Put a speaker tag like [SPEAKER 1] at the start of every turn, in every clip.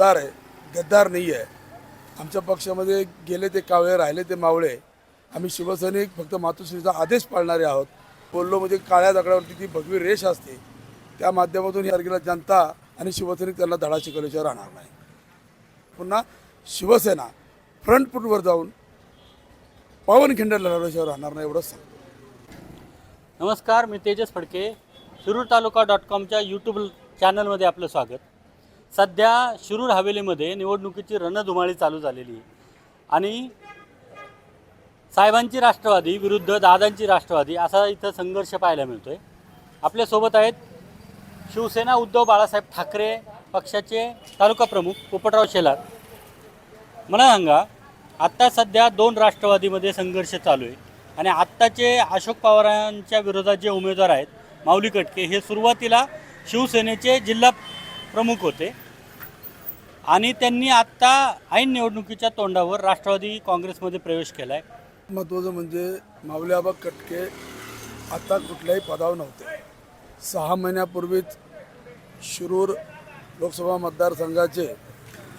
[SPEAKER 1] गद्दार नाही आहे आमच्या पक्षामध्ये गेले ते कावळे राहिले ते मावळे. आम्ही शिवसैनिक फक्त मातोश्रीचा आदेश पाळणारे आहोत. बोललो म्हणजे काळ्या दगडावरती ती भगवी रेष असते. त्या माध्यमातून या तारखेला जनता आणि शिवसैनिक त्यांना धडा शिकवल्याशिवाय राहणार नाही. पुन्हा शिवसेना फ्रंट फूटवर जाऊन पावनखिंड लढवल्याशिवाय राहणार नाही एवढंच सांगतो.
[SPEAKER 2] नमस्कार मी तेजस फडके. शिरूर तालुका डॉट कॉमच्या यूट्यूब चॅनलमध्ये आपलं स्वागत. सध्या शिरूर हवेलीमध्ये निवडणुकीची रणधुमाळी चालू झालेली आहे. आणि साहेबांची राष्ट्रवादी विरुद्ध दादांची राष्ट्रवादी असा इथं संघर्ष पाहायला मिळतो आहे आपल्यासोबत आहेत शिवसेना उद्धव बाळासाहेब ठाकरे पक्षाचे तालुका प्रमुख पोपटराव शेलार. मला सांगा आत्ता सध्या दोन राष्ट्रवादीमध्ये संघर्ष चालू आहे आणि आत्ताचे अशोक पवारांच्या विरोधात जे उमेदवार आहेत माऊली कटके हे सुरुवातीला शिवसेनेचे जिल्हा प्रमुख होते. आणि त्यांनी आत्ता ऐन निवडणुकीच्या तोंडावर राष्ट्रवादी काँग्रेसमध्ये प्रवेश केला आहे
[SPEAKER 1] महत्त्वाचं म्हणजे माऊलीआबा कटके आता कुठल्याही पदावर नव्हते. सहा महिन्यापूर्वीच शिरूर लोकसभा मतदारसंघाचे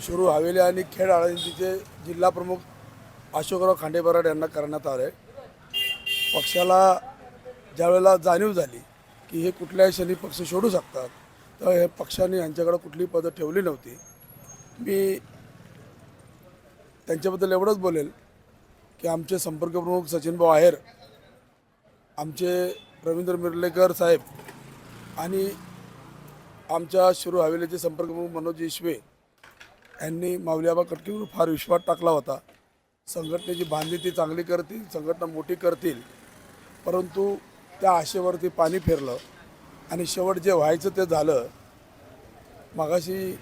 [SPEAKER 1] शिरूर हवेली आणि खेड आळंदीचे जिल्हा प्रमुख अशोकराव खांडेबराड यांना करण्यात आले. पक्षाला ज्यावेळेला जाणीव झाली की हे कुठल्याही क्षणी पक्ष सोडू शकतात तर हे पक्षाने यांच्याकडे कुठली पदं ठेवली नव्हती. मी त्यांच्याबद्दल एवढंच बोलेल की आमचे संपर्क प्रमुख सचिनभाऊ आहेर आमचे रवींद्र मिर्लेकर साहेब आणि आमच्या शिरू हवेलीचे संपर्कप्रमुख मनोज ईश्वे यांनी माऊलीआबा कटकीवर फार विश्वास टाकला होता. संघटनेची बांधी ती चांगली करतील संघटना मोठी करतील परंतु त्या आशेवरती पाणी फिरलं. आणि शेवट जे व्हायचं ते झालं. मगाशी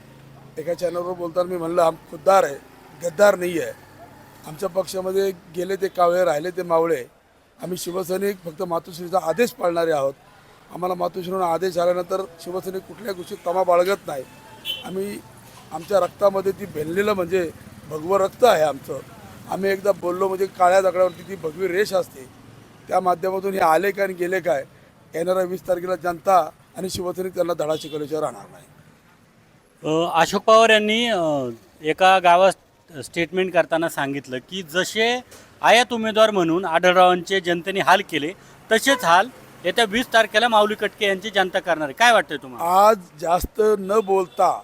[SPEAKER 1] एका चॅनलवर बोलताना मी म्हणलं आम खुद्दार आहे गद्दार नाही आहे आमच्या पक्षामध्ये गेले ते कावळे राहिले ते मावळे. आम्ही शिवसैनिक फक्त मातोश्रीचा आदेश पाळणारे आहोत. आम्हाला मातोश्रीनं आदेश आल्यानंतर शिवसैनिक कुठल्या गोष्टीत तमा बाळगत नाही. आम्ही आमच्या रक्तामध्ये ती भेनलेलं म्हणजे भगवं रक्त आहे आमचं. आम्ही एकदा बोललो म्हणजे काळ्या दगडावरती ती भगवी रेष असते. त्या माध्यमातून हे आले काय आणि गेले काय? येणाऱ्या वीस तारखेला जनता आणि शिवसैनिक त्यांना धडा शिकवल्याशिवाय राहणार नाही.
[SPEAKER 2] अशोक पवार यांनी एका गावात स्टेटमेंट करताना सांगितलं की जसे आयात उमेदवार म्हणून आढळरावांचे जनतेने हाल केले तसेच हाल येत्या वीस तारखेला माऊली कटके यांची जनता करणार आहे. काय वाटतंय तुम्हाला?
[SPEAKER 1] आज जास्त न बोलता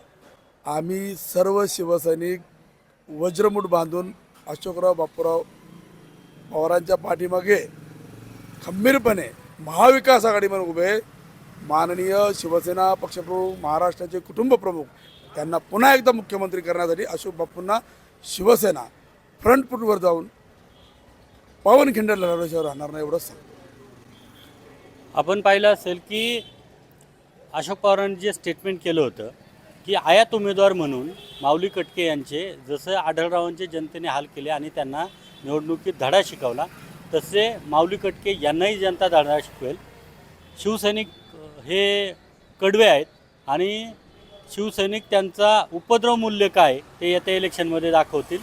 [SPEAKER 1] आम्ही सर्व शिवसैनिक वज्रमुठ बांधून अशोकराव बापूराव पवारांच्या पाठीमागे खंबीरपणे महाविकास आघाडीमध्ये उभे माननीय शिवसेना पक्षप्रमुख महाराष्ट्राचे कुटुंब प्रमुख पुन्हा एकदा मुख्यमंत्री करण्यासाठी अशोक बाप्पूंना शिवसेना फ्रंट फूटवर जाऊन पावनखिंड लढवल्याशिवाय राहणार नाही एवढंच
[SPEAKER 2] आपण पाहिलं असेल की अशोक पवारांनी जे स्टेटमेंट केलं होतं की आयात उमेदवार म्हणून माऊली कटके यांचे जसं आढळरावांचे जनतेने हाल केले आणि त्यांना निवडणुकीत धडा शिकवला तसे माऊली कटके यांनाही जनता धडा शिकवेल. शिवसैनिक हे कडवे आहेत आणि शिवसैनिक त्यांचा उपद्रव मूल्य काय ते येत्या इलेक्शनमध्ये दाखवतील.